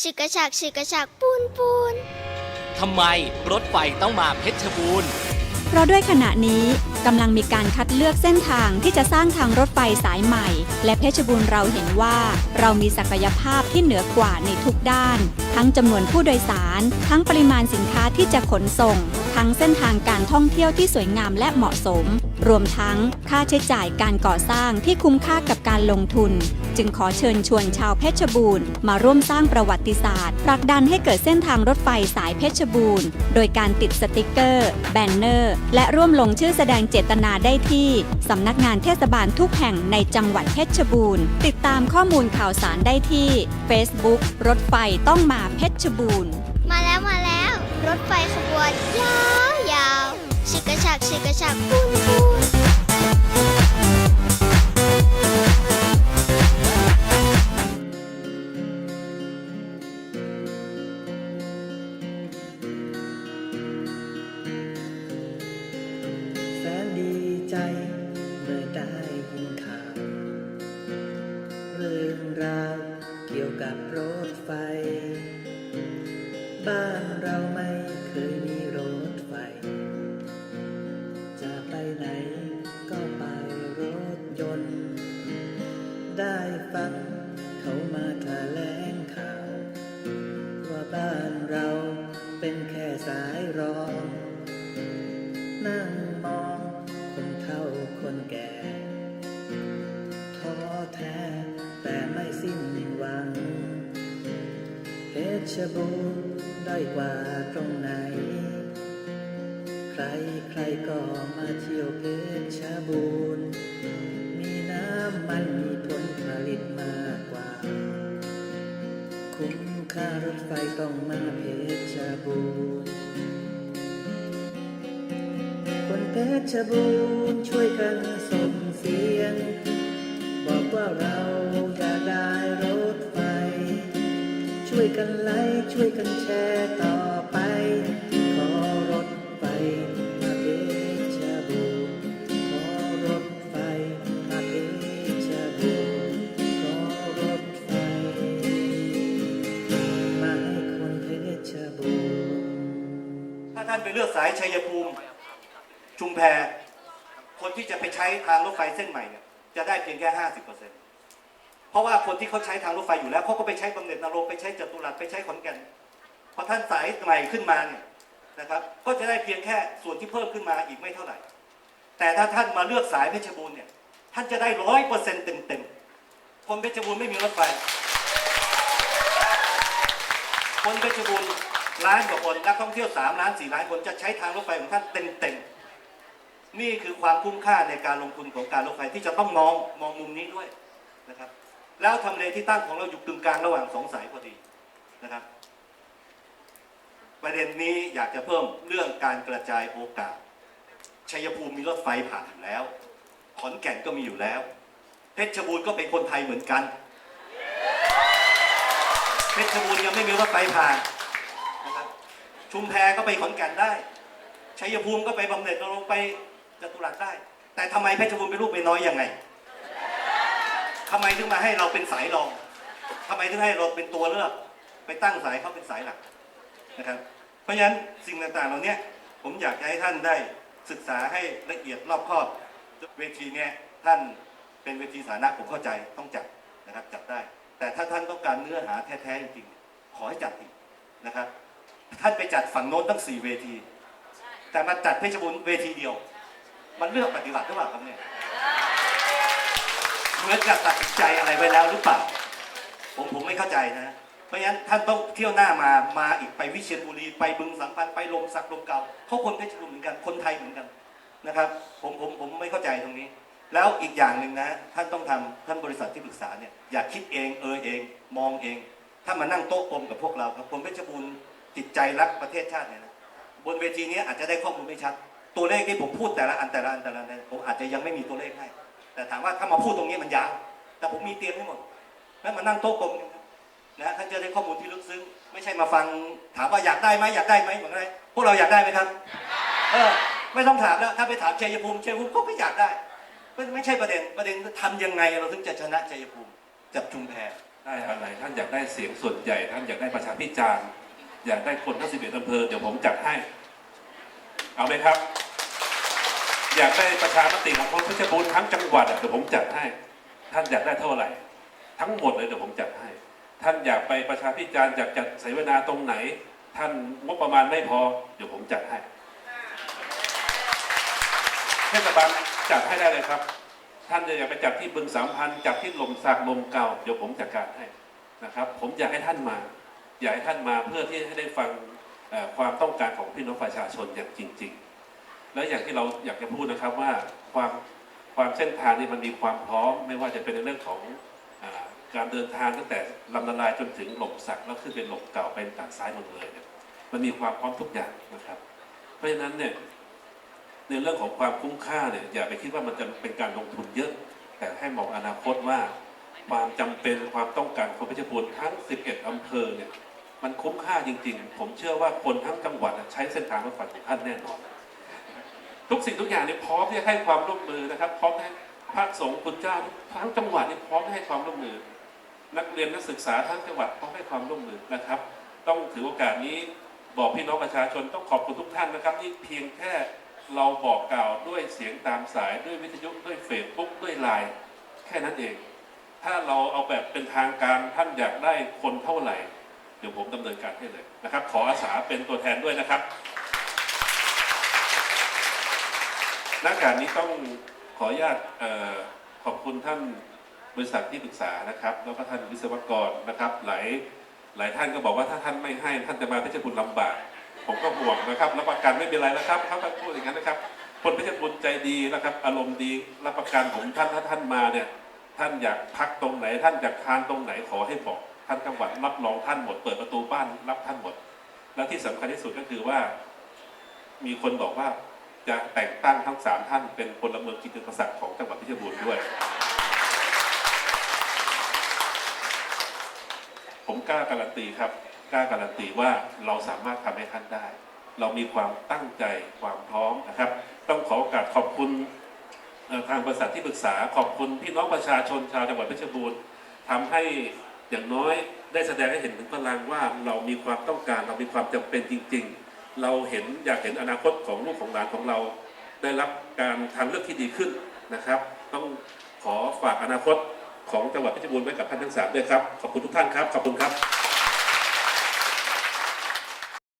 ชิกกระชักชิกกระชักปูนปูนทำไมรถไฟต้องมาเพชรบูรณ์ เพราะด้วยขณะนี้กำลังมีการคัดเลือกเส้นทางที่จะสร้างทางรถไฟสายใหม่ และเพชรบูรณ์เราเห็นว่า เรามีศักยภาพที่เหนือกว่าในทุกด้าน ทั้งจำนวนผู้โดยสาร ทั้งปริมาณสินค้าที่จะขนส่ง ทั้งเส้นทางการท่องเที่ยวที่สวยงามและเหมาะสม รวมทั้งค่าใช้จ่ายการก่อสร้างที่คุ้มค่ากับการลงทุน จึงขอเชิญชวนชาวเพชรบูรณ์มาร่วมสร้างประวัติศาสตร์ผลักดันให้เกิดเส้นทางรถไฟสายเพชรบูรณ์ โดยการติดสติกเกอร์ แบนเนอร์ และร่วมลงชื่อแสดงเจตนาได้ที่สำนักงานเทศบาลทุกแห่งในจังหวัดเพชรบูรณ์ ติดตามข้อมูลข่าวสารได้ที่ Facebook รถไฟต้องมาเพชรบูรณ์ มาแล้วมาแล้ว รถไฟขบวนยาวยาวชิกกระชักชิกกระชักปูนปูนแสนดีใจเมื่อได้ยินข่าวเรื่องราวเกี่ยวกับรถไฟ บ้านเรา องนั่งมองคนเฒ่าคนแก่ท้อแท้แต่ไม่สิ้นหวังเพชรบูรณ์ได้กว่าตรงไหน ใครใครก็มาเที่ยวเพชรบูรณ์มีน้ำมันมีผลผลิตมากกว่า คุ้มค่ารถไฟต้องมาเพชรบูรณ์ เพชรบูรณ์ช่วยกันส่งเสียง บอกว่าเราอยากได้รถไฟ ช่วยกันไลค์ช่วยกันแชร์ต่อไป ขอรถไฟมาเพชรบูรณ์ขอรถไฟมาเพชรบูรณ์ขอรถไฟ มาให้คนเพชรบูรณ์ถ้าท่านไปเลือกสายชัยภูมิ ชุมแพคนที่จะไปใช้ทางรถไฟเส้นใหม่เนี่ยจะได้เพียงแค่ห้าสิบเปอร์เซ็นต์เพราะว่าคนที่เขาใช้ทางรถไฟอยู่แล้วเขาก็ไปใช้บำเหน็จนรงค์ไปใช้จตุรัสไปใช้ขอนแก่นพอท่านสายใหม่ขึ้นมาเนี่ยนะครับ ก็จะได้เพียงแค่ส่วนที่เพิ่มขึ้นมาอีกไม่เท่าไหร่ แต่ถ้าท่านมาเลือกสายเพชรบูรณ์เนี่ยท่านจะได้ร้อยเปอร์เซ็นต์เต็มๆคนเพชรบูรณ์ไม่มีรถไฟ คนเพชรบูรณ์ล้านกว่าคนนักท่องเที่ยวสามล้านสี่ล้านคนจะใช้ทางรถไฟของท่านเต็มๆ นี่คือความคุ้มค่าในการลงทุนของการรถไฟที่จะต้องมองมองมุมนี้ด้วยนะครับ แล้วทำเลที่ตั้งของเราอยู่กึ่งกลางระหว่างสองสายพอดีนะครับ ประเด็นนี้อยากจะเพิ่มเรื่องการกระจายโอกาสชัยภูมิมีรถไฟผ่านแล้ว ขอนแก่นก็มีอยู่แล้ว เพชรบูรณ์ก็เป็นคนไทยเหมือนกัน เพชรบูรณ์ยังไม่มีรถไฟผ่านนะครับชุมแพก็ไปขอนแก่นได้ชัยภูมิก็ไปบำเหน็จนรงไป จตุรัสได้ แต่ทำไมเพชรบูรณ์เป็นลูกเป็นน้อยยังไงทำไมถึงมาให้เราเป็นสายรองทำไมถึงให้เราเป็นตัวเลือก ไปตั้งสายเขาเป็นสายหลักนะครับ เพราะฉะนั้นสิ่งต่างๆเหล่านี้ผมอยากจะให้ท่านได้ศึกษาให้ละเอียดรอบคอบเวทีเนี่ยท่านเป็นเวทีสาธารณะผมเข้าใจต้องจัดนะครับจัดได้ แต่ถ้าท่านต้องการเนื้อหาแท้ๆจริงๆขอให้จัดอีกนะครับ ท่านไปจัดฝั่งโน้นตั้งสี่เวที แต่มาจัดเพชรบูรณ์เวทีเดียว มันเลือกปฏิบัติหรือเปล่าครับเนี่ยเหมือนกับตัดใจอะไรไว้แล้วหรือเปล่า ผมผมไม่เข้าใจนะ เพราะฉะนั้นท่านต้องเที่ยวหน้ามามาอีกไปวิเชียรบุรีไปบึงสัมพันธ์ไปลมสักลมเก่าเขาคนเพชรบูรณ์เหมือนกันคนไทยเหมือนกันนะครับ ผมผมผมไม่เข้าใจตรงนี้ แล้วอีกอย่างหนึ่งนะ ท่านต้องทำท่านบริษัทที่ปรึกษาเนี่ยอย่าคิดเองเออเอง มองเอง ถ้ามานั่งโต๊ะกลมกับพวกเราครับคนเพชรบูรณ์จิตใจรักประเทศชาติเนี่ยนะบนเวทีนี้อาจจะได้ข้อมูลไม่ชัด ตัวเลขที่ผมพูดแต่ละอันแต่ละอันแต่ละอันเนี่ยผมอาจจะยังไม่มีตัวเลขให้ แต่ถามว่าถ้ามาพูดตรงนี้มันยาวแต่ผมมีเตรียมให้หมดแล้วมานั่งโต๊ะกลมนะท่านจะได้ข้อมูลที่ลึกซึ้ง ไม่ใช่มาฟังถามว่าอยากได้ไหมอยากได้ไหมเหมือนไรพวกเราอยากได้ไหมครับเออไม่ต้องถามแล้วถ้าไปถามชัยภูมิชัยภูมิก็ไม่อยากได้ไม่ใช่ประเด็นประเด็นทำยังไงเราถึงจะชนะชัยภูมิจับชุมแพได้อะไรท่านอยากได้เสียงส่วนใหญ่ ท่านอยากได้ประชาพิจารณ์อยากได้คนทั้งสิบเอ็ดอำเภอเดี๋ยวผมจัดให้ เอาไหมครับ อยากได้ประชามติของคนเพชรบูรณ์ทั้งจังหวัดเดี๋ยวผมจัดให้ ท่านอยากได้เท่าไหร่ ทั้งหมดเลยเดี๋ยวผมจัดให้ ท่านอยากไปประชาพิจารณ์อยากจัดเสวนาตรงไหน ท่านงบประมาณไม่พอ เดี๋ยวผมจัดให้เทศบาลจัดให้ได้เลยครับ ท่านจะอยากไปจัดที่บึงสามพันจัดที่ลมสากลมเก่าเดี๋ยวผมจัดการให้นะครับ ผมอยากให้ท่านมา อยากให้ท่านมาเพื่อที่ให้ได้ฟังความต้องการของพี่น้องประชาชนอย่างจริง ๆ และอย่างที่เราอยากจะพูดนะครับว่าความความเส้นทางนี้มันมีความพร้อม ไม่ว่าจะเป็นในเรื่องของอการเดินทางตั้งแต่ลำนาลายจนถึงหลมสักแล้วขึ้นเป็นหลมเก่าเป็นทางซ้ายหมือเลยเนี่ยมันมีความพร้อมทุกอย่างนะครับ เพราะฉะนั้นเนี่ยในเรื่องของความคุ้มค่าเนี่ยอย่าไปคิดว่ามันจะเป็นการลงทุนเยอะ แต่ให้มองอนาคตว่า ความจำเป็นความต้องการของเพชรบูรณ์ทั้ง 11อำเภอเนี่ยมันคุ้มค่าจริง ๆ ผมเชื่อว่าคนทั้งจังหวัดใช้เส้นทางรถไฟของท่านแน่นอน ทุกสิ่งทุกอย่างเนี่ยพร้อมที่จะให้ความร่วมมือนะครับ พร้อมให้ภาคสงฆ์คุณเจ้าทั้งจังหวัดเนี่ยพร้อมให้ความร่วมมือ นักเรียนนักศึกษาทั้งจังหวัดพร้อมให้ความร่วมมือนะครับ ต้องถือโอกาสนี้บอกพี่น้องประชาชนต้องขอบคุณทุกท่านนะครับที่เพียงแค่เราบอกกล่าวด้วยเสียงตามสายด้วยวิทยุด้วยเฟซบุ๊กด้วยไลน์แค่นั้นเอง ถ้าเราเอาแบบเป็นทางการท่านอยากได้คนเท่าไหร่ เดี๋ยวผมดำเนินการให้เลยนะครับ ขออาสาเป็นตัวแทนด้วยนะครับ หน้าการนี้ต้องขออนุญาตขอบคุณท่านบริษัทที่ปรึกษานะครับแล้วก็ท่านวิศวกรนะครับ หลายหลายท่านก็บอกว่าถ้าท่านไม่ให้ท่านจะมาเพชรบุรีลำบาก ผมก็ห่วงนะครับรับประกันไม่เป็นไรนะครับเขาก็พูดอย่างนั้นนะครับ คนเพชรบุรีใจดีนะครับ อารมณ์ดีรับประกันผมท่านถ้าท่านมาเนี่ยท่านอยากพักตรงไหน ท่านอยากทานตรงไหนขอให้บอกท่านจังหวัดรับรองท่านหมดเปิดประตูบ้านรับท่านหมด และที่สำคัญที่สุดก็คือว่า มีคนบอกว่า จะแต่งตั้งทั้งสามท่านเป็นพลเมืองกิตติมศักดิ์ของจังหวัดเพชรบูรณ์ด้วย ผมกล้าการันตีครับกล้าการันตีว่าเราสามารถทำให้ท่านได้ เรามีความตั้งใจความพร้อมนะครับ ต้องขอโอกาสขอบคุณเอ่อทางบริษัทที่ปรึกษาขอบคุณพี่น้องประชาชนชาวจังหวัดเพชรบูรณ์ทำให้อย่างน้อยได้แสดงให้เห็นถึงพลังว่าเรามีความต้องการ เรามีความจำเป็นจริง ๆ เราเห็นอยากเห็นอนาคตของลูกของหลานของเรา ได้รับการทางเลือกที่ดีขึ้นนะครับ ต้องขอฝากอนาคตของจังหวัดเพชรบูรณ์ไว้กับท่านทั้งสามด้วยครับ ขอบคุณทุกท่านครับ ขอบคุณครับ